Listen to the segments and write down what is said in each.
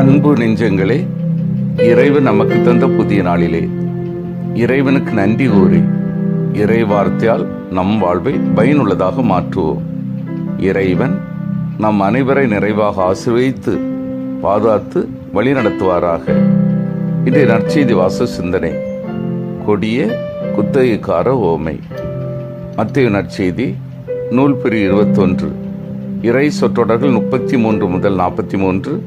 அன்பு நெஞ்சங்களே இறைவன் நமக்கு தந்த புதிய நாளிலே. இறைவனுக்கு நன்றி கூறி இறை வார்த்தையால் நம் வாழ்வை பயனுள்ளதாக மாற்றுவோம். இறைவன் நம் அனைவரை நிறைவாக ஆசிர்வதித்து பாதுகாத்து வழிநடத்துவாராக. இன்றைய நற்செய்தி வாச சிந்தனை கொடிய குத்தகைக்கார ஓமை. மத்திய நற்செய்தி நூல் பிரி இருபத்தொன்று இறை சொற்றொடர்கள் முப்பத்தி மூன்று முதல் நாற்பத்தி மூன்று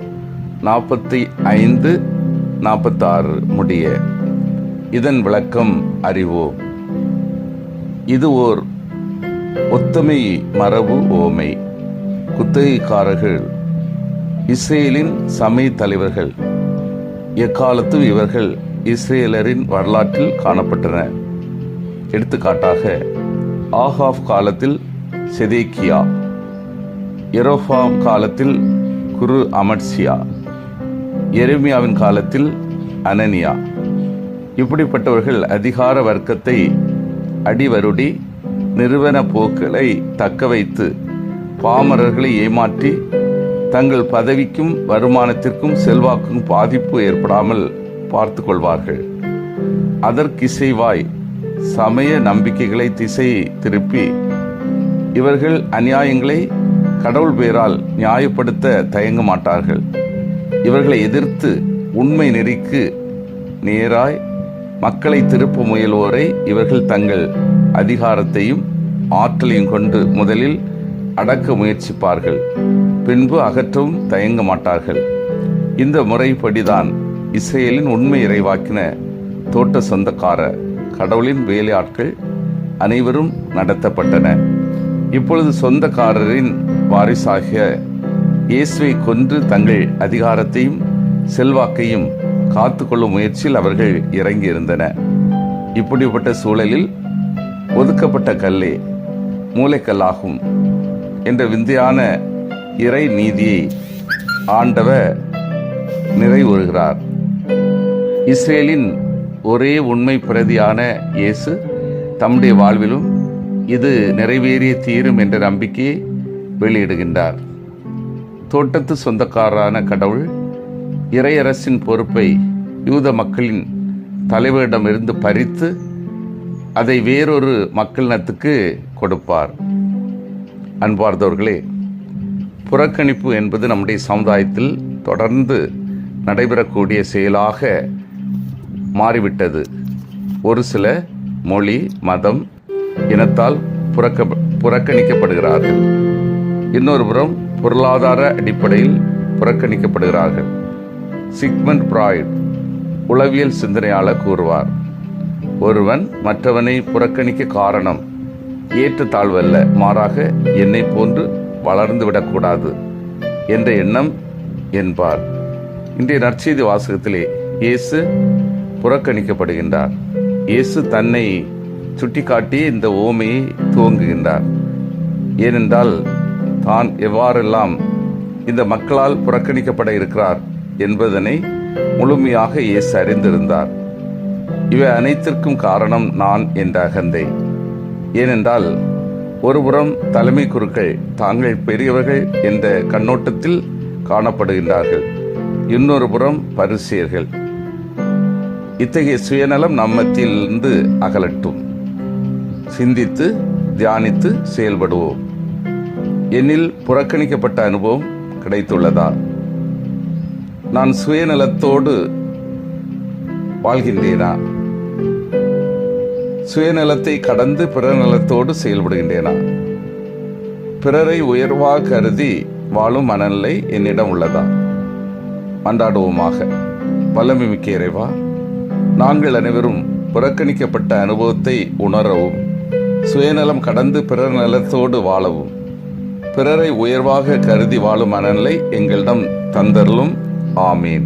நாற்பத்தி ஐந்து நாற்பத்தாறு முடிய. இதன் விளக்கம் அறிவோம். இது ஓர் ஒத்தமை மரபு ஓமை. குத்தகைக்காரர்கள் இஸ்ரேலின் சமய தலைவர்கள் எக்காலத்தும் இவர்கள் இஸ்ரேலரின் வரலாற்றில் காணப்பட்டன. எடுத்துக்காட்டாக ஆஹாஃப் காலத்தில் செதேக்கியா எரோஃபாம் காலத்தில் குரு அமட்சியா எருமியாவின் காலத்தில் அனனியா. இப்படிப்பட்டவர்கள் அதிகார வர்க்கத்தை அடிவருடி நிறுவன போக்களை தக்க வைத்து பாமரர்களை ஏமாற்றி தங்கள் பதவிக்கும் வருமானத்திற்கும் செல்வாக்கும் பாதிப்பு ஏற்படாமல் பார்த்து கொள்வார்கள். அதற்கிசைவாய் சமய நம்பிக்கைகளை திசை திருப்பி இவர்கள் அநியாயங்களை கடவுள் பேரால் நியாயப்படுத்த தயங்க மாட்டார்கள். இவர்களை எதிர்த்து உண்மை நெறிக்கு நேராய் மக்களை திருப்ப முயல்வோரை இவர்கள் தங்கள் அதிகாரத்தையும் ஆற்றலையும் கொண்டு முதலில் அடக்க முயற்சிப்பார்கள். பின்பு அகற்றவும் தயங்க மாட்டார்கள். இந்த முறைப்படிதான் இஸ்ரேலின் உண்மை இறைவாக்கின தோட்ட சொந்தக்கார கடவுளின் வேலையாட்கள் அனைவரும் நடத்தப்பட்டன. இப்பொழுது சொந்தக்காரரின் வாரிசாகிய இயேசுவை கொன்று தங்கள் அதிகாரத்தையும் செல்வாக்கையும் காத்துக்கொள்ளும் முயற்சியில் அவர்கள் இறங்கியிருந்தன. இப்படிப்பட்ட சூழலில் ஒதுக்கப்பட்ட கல்லே மூளைக்கல்லாகும் என்ற விந்தையான இறை நீதியை ஆண்டவர் நிறைவுறுகிறார். இஸ்ரேலின் ஒரே உண்மை பிரதியான இயேசு தம்முடைய வாழ்விலும் இது நிறைவேறிய தீரும் என்ற நம்பிக்கையை வெளியிடுகின்றார். தோட்டத்து சொந்தக்காரரான கடவுள் இறையரசின் பொறுப்பை யூத மக்களின் தலைவரிடமிருந்து பறித்து அதை வேறொரு மக்களினத்துக்கு கொடுப்பார். அன்பார்ந்தவர்களே புறக்கணிப்பு என்பது நம்முடைய சமுதாயத்தில் தொடர்ந்து நடைபெறக்கூடிய செயலாக மாறிவிட்டது. ஒரு சில மொழி மதம் இனத்தால் புறக்க புறக்கணிக்கப்படுகிறார்கள். இன்னொரு புறம் பொருளாதார அடிப்படையில் புறக்கணிக்கப்படுகிறார்கள். சிக்மண்ட் பிராய்ட் உளவியல் சிந்தனையாளர் கூறுவார் ஒருவன் மற்றவனை புறக்கணிக்க காரணம் ஏற்றத்தாழ்வல்ல மாறாக என்னை போன்று வளர்ந்து விடக்கூடாது என்ற எண்ணம் என்பார். இன்றைய நற்செய்தி வாசகத்திலே இயேசு புறக்கணிக்கப்படுகின்றார். இயேசு தன்னை சுட்டிக்காட்டி இந்த ஓமையை துவங்குகின்றார். ஏனென்றால் தான் எவ்வாறெல்லாம் இந்த மக்களால் புறக்கணிக்கப்பட இருக்கிறார் என்பதனை முழுமையாக இயேசு அறிந்திருந்தார். இவை அனைத்திற்கும் காரணம் நான் என்ற அகந்தை ஏனென்றால் ஒருபுறம் தலைமை குருக்கள் தாங்கள் பெரியவர்கள் என்ற கண்ணோட்டத்தில் காணப்படுகின்றார்கள். இன்னொரு புறம் பரிசியர்கள். இத்தகைய சுயநலம் நம்மத்திலிருந்து அகலட்டும். சிந்தித்து தியானித்து செயல்படுவோம். என்னில் புறக்கணிக்கப்பட்ட அனுபவம் கிடைத்துள்ளதா? நான் சுயநலத்தோடு வாழ்கின்றேனா? சுயநலத்தை கடந்து பிறநலத்தோடு செயல்படுகின்றேனா? பிறரை உயர்வாக கருதி வாழும் மனநிலை என்னிடம் உள்ளதா? மன்றாடுவோமாக. வல்லமை மிக்க இறைவா நாங்கள் அனைவரும் புறக்கணிக்கப்பட்ட அனுபவத்தை உணரவும் சுயநலம் கடந்து பிறர் நலத்தோடு வாழவும். பிறரை உயர்வாக கருதி வாழும் மனநிலை எங்களிடம் தந்தருளும். ஆமீன்.